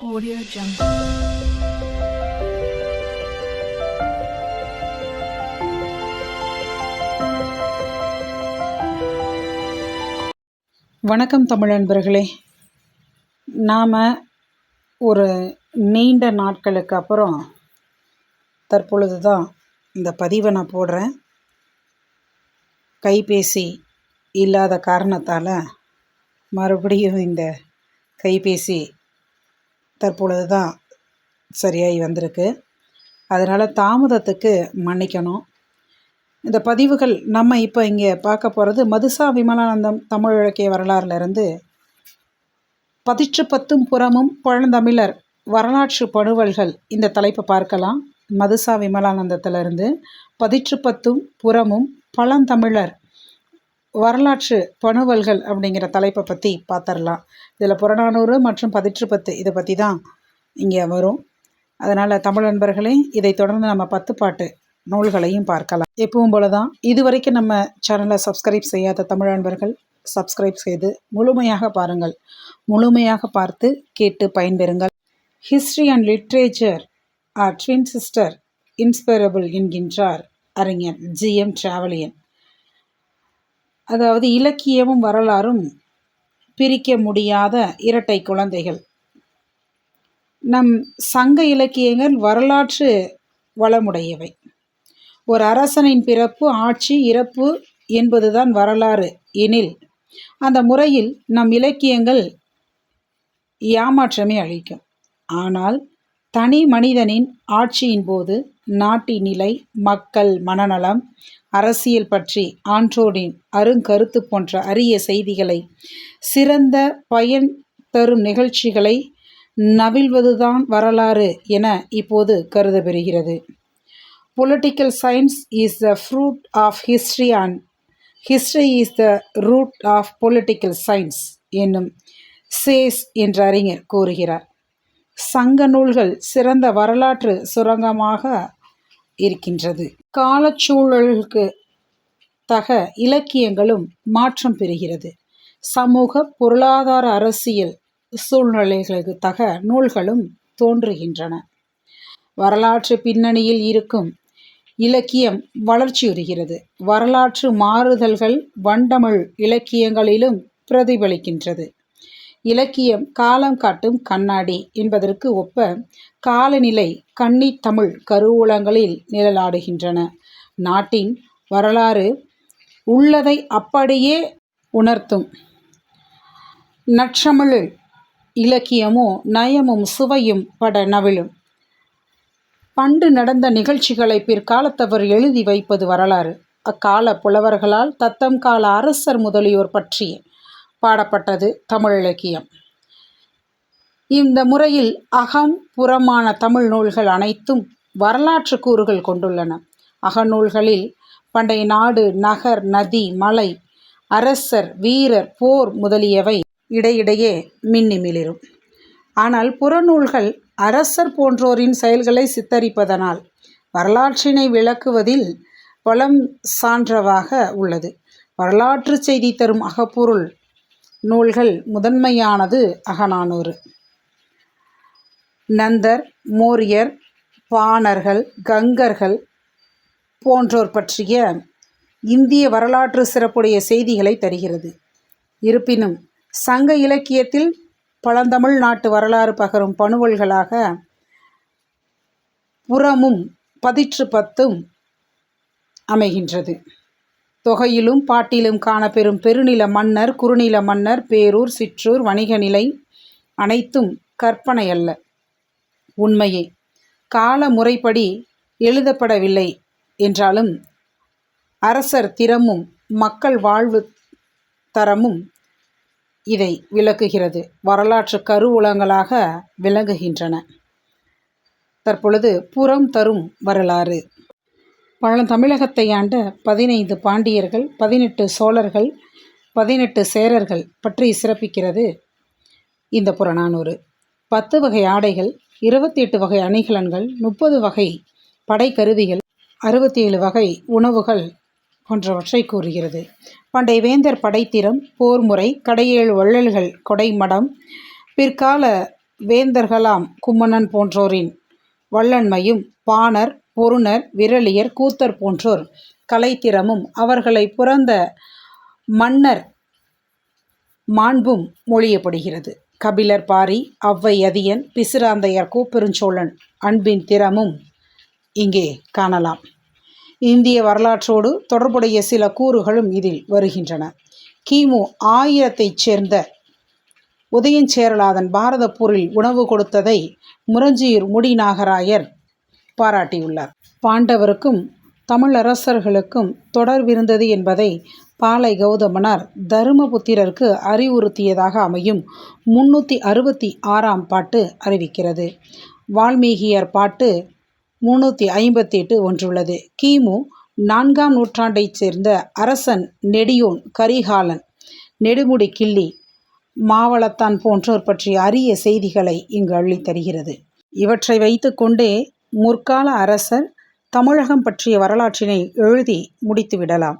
Audio Jungle. வணக்கம் தமிழ் அன்பர்களே நாம் ஒரு நீண்ட நாட்களுக்கு அப்புறம் தற்பொழுது தான் இந்த பதிவை நான் போடுறேன் கைபேசி இல்லாத காரணத்தால் மறுபடியும் இந்த கைபேசி தற்பொழுது தான் சரியாகி வந்திருக்கு. அதனால் தாமதத்துக்கு மன்னிக்கணும். இந்த பதிவுகள் நம்ம இப்போ இங்கே பார்க்க போகிறது மதுசா விமலானந்தம் தமிழ் இலக்கிய வரலாறுலேருந்து பதிற்று பத்தும் புறமும் பழந்தமிழர் வரலாற்று பணுவல்கள் இந்த தலைப்பை பார்க்கலாம். மதுசா விமலானந்தத்திலிருந்து பதிற்று பத்தும் புறமும் பழந்தமிழர் வரலாற்று பணுவல்கள் அப்படிங்கிற தலைப்பை பற்றி பார்த்துடலாம் இதில் புறநானூறு மற்றும் பதிற்றுப்பத்து இதை பற்றி தான் இங்கே வரும். அதனால் தமிழ் நண்பர்களே இதை தொடர்ந்து நம்ம பத்து பாட்டு நூல்களையும் பார்க்கலாம். எப்பவும் போல தான் இதுவரைக்கும் நம்ம சேனலை சப்ஸ்கிரைப் செய்யாத தமிழ் நண்பர்கள் சப்ஸ்கிரைப் செய்து முழுமையாக பாருங்கள். முழுமையாக பார்த்து கேட்டு பயன்பெறுங்கள். History and literature are twin sister inspirable என்கின்றார் அறிஞர் ஜிஎம் டிராவலியன் அதாவது இலக்கியமும் வரலாறும் பிரிக்க முடியாத இரட்டை குழந்தைகள். நம் சங்க இலக்கியங்கள் வரலாற்று வளமுடையவை. ஒரு அரசனின் பிறப்பு ஆட்சி இறப்பு என்பதுதான் வரலாறு எனில் அந்த முறையில் நம் இலக்கியங்கள் ஏமாற்றமே அளிக்கும். ஆனால் தனி மனிதனின் ஆட்சியின் போது நாட்டின் நிலை மக்கள் மனநலம் அரசியல் பற்றி ஆன்றோடின் அருங்கருத்து போன்ற அரிய செய்திகளை சிறந்த பயன் தரும் நிகழ்ச்சிகளை நவில்வதுதான் வரலாறு என இப்போது கருதப்பெறுகிறது. Political science is the fruit of history and history is the root of political science என்னும் சேஸ் என்ற அறிஞர் கூறுகிறார். சங்க நூல்கள் சிறந்த வரலாற்று சுரங்கமாக இருக்கின்றது. காலச்சூழலுக்கு தக இலக்கியங்களும் மாற்றம் பெறுகிறது. சமூக பொருளாதார அரசியல் சூழ்நிலைகளுக்கு தக நூல்களும் தோன்றுகின்றன. வரலாற்று பின்னணியில் இருக்கும் இலக்கியம் வளர்ச்சியுறுகிறது வரலாற்று மாறுதல்கள் வண்டமிழ் இலக்கியங்களிலும் பிரதிபலிக்கின்றது. இலக்கியம் காலம் காட்டும் கண்ணாடி என்பதற்கு ஒப்ப காலநிலை கன்னி தமிழ் கருவூலங்களில் நிழலாடுகின்றன. நாட்டின் வரலாறு உள்ளதை அப்படியே உணர்த்தும். நற்றமிழில் இலக்கியமோ நயமும் சுவையும் பட நவிழும். பண்டு நடந்த நிகழ்ச்சிகளை பிற்காலத்தவர் எழுதி வைப்பது வரலாறு. அக்கால புலவர்களால் தத்தம் கால அரசர் முதலியோர் பற்றி பாடப்பட்டது தமிழ் இலக்கியம். இந்த முறையில் அகம் புறமான தமிழ் நூல்கள் அனைத்தும் வரலாற்று கூறுகள் கொண்டுள்ளன. அகநூல்களில் பண்டைய நாடு நகர் நதி மலை அரசர் வீரர் போர் முதலியவை இடையிடையே மின்னி மிளிரும். ஆனால் புறநூல்கள் அரசர் போன்றோரின் செயல்களை சித்தரிப்பதனால் வரலாற்றினை விளக்குவதில் பலம் சான்றவாக உள்ளது. வரலாற்று செய்தி தரும் அகப்பொருள் நூல்கள் முதன்மையானது அகநானூறு. நந்தர் மோரியர் பாணர்கள் கங்கர்கள் போன்றோர் பற்றிய இந்திய வரலாற்று சிறப்புடைய செய்திகளை தருகிறது. இருப்பினும் சங்க இலக்கியத்தில் பழந்தமிழ் நாட்டு வரலாறு பகரும் பணுவல்களாக புறமும் பதிற்று பத்தும் அமைகின்றது. தொகையிலும் பாட்டிலும் காணப்பெறும் பெருநில மன்னர் குறுநில மன்னர் பேரூர் சிற்றூர் வணிக நிலை அனைத்தும் கற்பனை அல்ல உண்மையே கால முறைப்படி எழுதப்படவில்லை என்றாலும் அரசர் திறமும் மக்கள் வாழ்வு தரமும் இதை விளக்குகிறது. வரலாற்று கருவூலங்களாக விளங்குகின்றன. தற்பொழுது புறம் தரும் வரலாறு. பழந்தமிழகத்தை ஆண்ட பதினைந்து பாண்டியர்கள் பதினெட்டு சோழர்கள் பதினெட்டு சேரர்கள் பற்றி சிறப்பிக்கிறது இந்த புறநானூறு. பத்து வகை ஆடைகள் இருபத்தி எட்டு வகை அணிகலன்கள் முப்பது வகை படைக்கருவிகள் அறுபத்தி ஏழு வகை உணவுகள் போன்றவற்றை கூறுகிறது. பண்டைய வேந்தர் படைத்திறம் போர் முறை கடையேழு வள்ளல்கள் கொடைமடம் பிற்கால வேந்தர்களாம் கும்மணன் போன்றோரின் வல்லன்மையும் பாணர் பொருணர் விரலியர் கூத்தர் போன்றோர் கலைத்திறமும் அவர்களை புறந்த மன்னர் மாண்பும் மொழியப்படுகிறது. கபிலர் பாரி அவ்வை அதியன் பிசிராந்தையர் கூப்பெருஞ்சோழன் அன்பின் திறமும் இங்கே காணலாம். இந்திய வரலாற்றோடு தொடர்புடைய சில கூறுகளும் இதில் வருகின்றன. கிமு ஆயிரத்தைச் சேர்ந்த உதயஞ்சேரலாதன் பாரத போரில் உணவு கொடுத்ததை முரஞ்சியூர் முடிநாகராயர் பாராட்டியுள்ளார். பாண்டவருக்கும் தமிழரசர்களுக்கும் தொடர்பிருந்தது என்பதை பாலை கௌதமனார் தருமபுத்திரருக்கு அறிவுறுத்தியதாக அமையும் முன்னூற்றி அறுபத்தி ஆறாம் பாட்டு அறிவிக்கிறது. வால்மீகியர் பாட்டு முன்னூற்றி ஐம்பத்தி எட்டு ஒன்றுள்ளது. கிமு நான்காம் நூற்றாண்டைச் சேர்ந்த அரசன் நெடியோன் கரிகாலன் நெடுமுடி கிள்ளி மாவளத்தான் போன்றோர் பற்றிய அரிய செய்திகளை இங்கு அள்ளித் தருகிறது இவற்றை வைத்துக்கொண்டே முற்கால அரசர் தமிழகம் பற்றிய வரலாற்றினை எழுதி முடித்து விடலாம்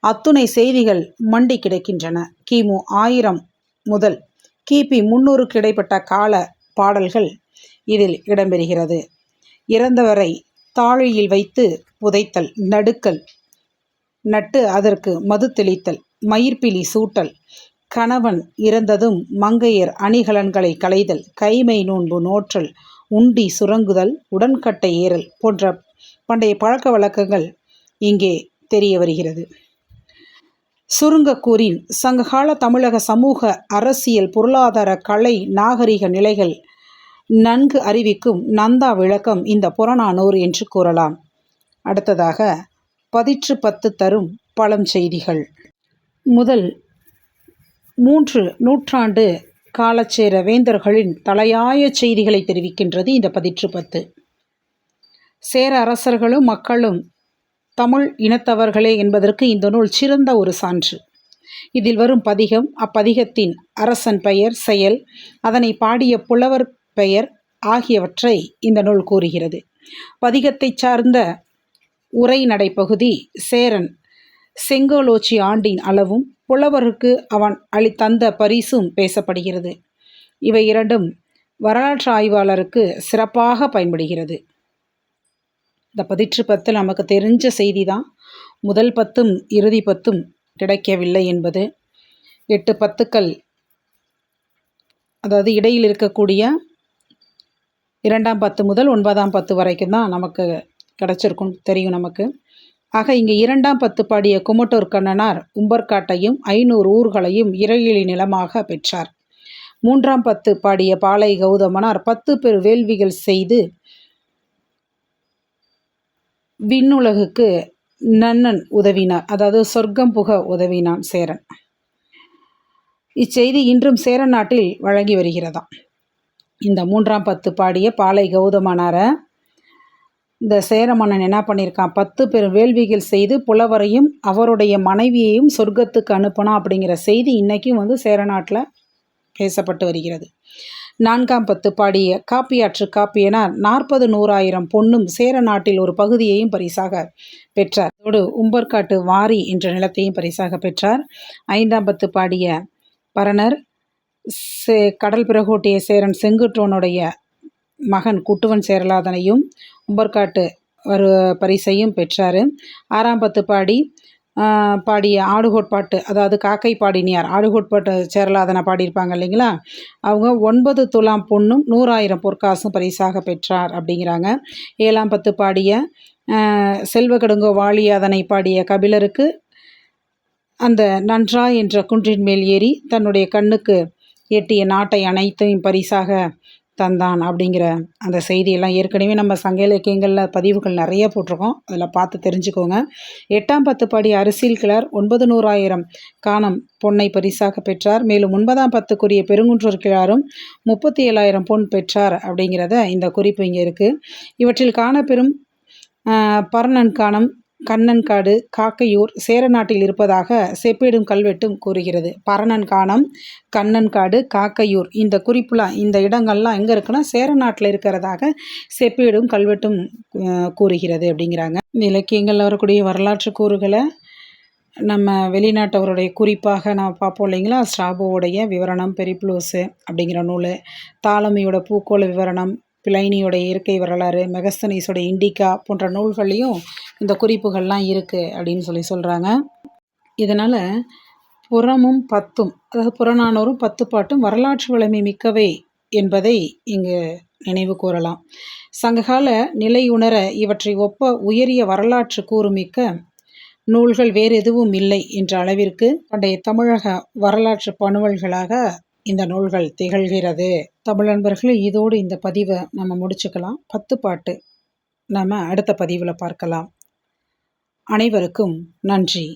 அத்துணை செய்திகள் மண்டி கிடக்கின்றன. கிமு ஆயிரம் முதல் கிபி முன்னூறுக்கு இடைப்பட்ட கால பாடல்கள் இதில் இடம்பெறுகிறது. இறந்தவரை தாழியில் வைத்து புதைத்தல் நடுக்கல் நட்டு அதற்கு மது தெளித்தல் மயிர்பிலி சூட்டல் கணவன் இறந்ததும் மங்கையர் அணிகலன்களை களைதல் கைமை நோன்பு நோற்றல் உண்டி சுரங்குதல் உடன்கட்டை ஏறல் போன்ற பண்டைய பழக்க வழக்கங்கள் இங்கே தெரிய வருகிறது. சுருங்கக்கூறின் சங்ககால தமிழக சமூக அரசியல் பொருளாதார கலை நாகரிக நிலைகள் நன்கு அறிவிக்கும் நந்தா விளக்கம் இந்த புறநானூறு என்று கூறலாம். அடுத்ததாக பதிற்று பத்து தரும் பழம் செய்திகள். முதல் மூன்று நூற்றாண்டு காலச்சேர வேந்தர்களின் தலையாய செய்திகளை தெரிவிக்கின்றது இந்த பதிற்று பத்து. சேர அரசர்களும் மக்களும் தமிழ் இனத்தவர்களே என்பதற்கு இந்த நூல் சிறந்த ஒரு சான்று. இதில் வரும் பதிகம் அப்பதிகத்தின் அரசன் பெயர் செயல் அதனை பாடிய புலவர் பெயர் ஆகியவற்றை இந்த நூல் கூறுகிறது. பதிகத்தைச் சார்ந்த உரைநடை பகுதி சேரன் செங்கோலோச்சி ஆண்டின் அளவும் புலவருக்கு அவன் அளித்தந்த பரிசும் பேசப்படுகிறது. இவை இரண்டும் வரலாற்று ஆய்வாளருக்கு சிறப்பாக பயன்படுகிறது. இந்த பதிற்று பத்து நமக்கு தெரிஞ்ச செய்தி தான் முதல் பத்தும் இறுதி பத்தும் கிடைக்கவில்லை என்பது. எட்டு பத்துக்கள் அதாவது இடையில் இருக்கக்கூடிய இரண்டாம் பத்து முதல் ஒன்பதாம் பத்து வரைக்கும் தான் நமக்கு கிடச்சிருக்கும் தெரியும் நமக்கு. ஆக இங்கே இரண்டாம் பத்து பாடிய குமட்டூர் கண்ணனார் உம்பர்காட்டையும் ஐநூறு ஊர்களையும் இறையிலி நிலமாக பெற்றார். மூன்றாம் பத்து பாடிய பாலை கௌதமனார் பத்து பேர் வேள்விகள் செய்து விண்ணுலகுக்கு நன்னன் உதவினார். அதாவது சொர்க்கம் புக உதவினான் சேரன். இச்செய்தி இன்றும் சேரன் நாட்டில் வழங்கி வருகிறதாம். இந்த மூன்றாம் பத்து பாடிய பாலை கௌதமனாரை இந்த சேர மன்னன் என்ன பண்ணியிருக்கான் பத்து பேர் வேள்விகள் செய்து புலவரையும் அவருடைய மனைவியையும் சொர்க்கத்துக்கு அனுப்பினா அப்படிங்கிற செய்தி இன்றைக்கும் வந்து சேர நாட்டில் பேசப்பட்டு வருகிறது. நான்காம் பத்து பாடிய காப்பியாற்று காப்பியனார் நாற்பது நூறாயிரம் பொண்ணும் சேர நாட்டில் ஒரு பகுதியையும் பரிசாக பெற்றார். அதோடு உம்பர்காட்டு வாரி என்ற நிலத்தையும் பரிசாக பெற்றார். ஐந்தாம் பத்து பாடிய பரணர் சே கடல் பிறகோட்டிய சேரன் செங்குற்றோனுடைய மகன் குட்டுவன் சேரலாதனையும் உம்பர்காட்டு ஒரு பரிசையும் பெற்றார். ஆறாம் பத்து பாடி பாடிய ஆடுகோட்பாட்டு அதாவது காக்கை பாடினியார் ஆடுகோட்பாட்டு சேரலாதனை பாடியிருப்பாங்க இல்லைங்களா? அவங்க ஒன்பது துலாம் பொண்ணும் நூறாயிரம் பொற்காசும் பரிசாக பெற்றார் அப்படிங்கிறாங்க. ஏழாம் பத்து பாடிய செல்வகடுங்கோ வாழியாதனை பாடிய கபிலருக்கு அந்த நன்றா என்ற குன்றின் மேல் ஏறி தன்னுடைய கண்ணுக்கு எட்டிய நாட்டை அனைத்தையும் பரிசாக தந்தான் அப்படிங்கிற அந்த செய்தியெல்லாம் ஏற்கனவே நம்ம சங்க இலக்கியங்களில் பதிவுகள் நிறைய போட்டிருக்கோம். அதில் பார்த்து தெரிஞ்சுக்கோங்க. எட்டாம் பத்து படி அரசியல் கிளர் ஒன்பது நூறாயிரம் காணம் பொன்னை பரிசாக பெற்றார். மேலும் ஒன்பதாம் பத்துக்குரிய பெருங்குன்றூர் கிழாரும் முப்பத்தி ஏழாயிரம் பொன் பெற்றார் அப்படிங்கிறத இந்த குறிப்பு இங்கே இருக்குது இவற்றில் காணப்பெறும் பர்ணன் காணம் கண்ணன்காடு காக்கையூர் சேர நாட்டில் இருப்பதாக செப்பேடும் கல்வெட்டும் கூறுகிறது. பரணன்கானம் கண்ணன்காடு காக்கையூர் இந்த குறிப்புலாம் இந்த இடங்கள்லாம் எங்கே இருக்குன்னா சேர நாட்டில் இருக்கிறதாக செப்பேடும் கல்வெட்டும் கூறுகிறது அப்படிங்கிறாங்க. இலக்கியங்களில் வரக்கூடிய வரலாற்று கூறுகளை நம்ம வெளிநாட்டவருடைய குறிப்பாக நான் பார்ப்போம் இல்லைங்களா? ஸ்டாபோவுடைய விவரணம் பெரிப்ளூஸு அப்படிங்கிற நூல் தாளமியோட பூக்கோள விவரணம் பிளைனியோட இயற்கை வரலாறு மெகஸ்தனீஸோட இண்டிகா போன்ற நூல்கள்லையும் இந்த குறிப்புகள்லாம் இருக்குது அப்படின்னு சொல்லி சொல்கிறாங்க இதனால் புறமும் பத்தும் அதாவது புறநானூறும் பத்து பாட்டும் வரலாற்று வளமை மிக்கவை என்பதை இங்கு நினைவு கூறலாம். சங்ககால நிலையுணர இவற்றை ஒப்ப உயரிய வரலாற்று கூறுமிக்க நூல்கள் வேறு எதுவும் இல்லை என்ற அளவிற்கு பண்டைய தமிழக வரலாற்று பணுவல்களாக இந்த நூல்கள் திகழ்கிறது. தமிழ் நண்பர்களே இதோடு இந்த பதிவை நம்ம முடிச்சுக்கலாம். பத்து பாட்டு நம்ம அடுத்த பதிவில் பார்க்கலாம். அனைவருக்கும் நன்றி.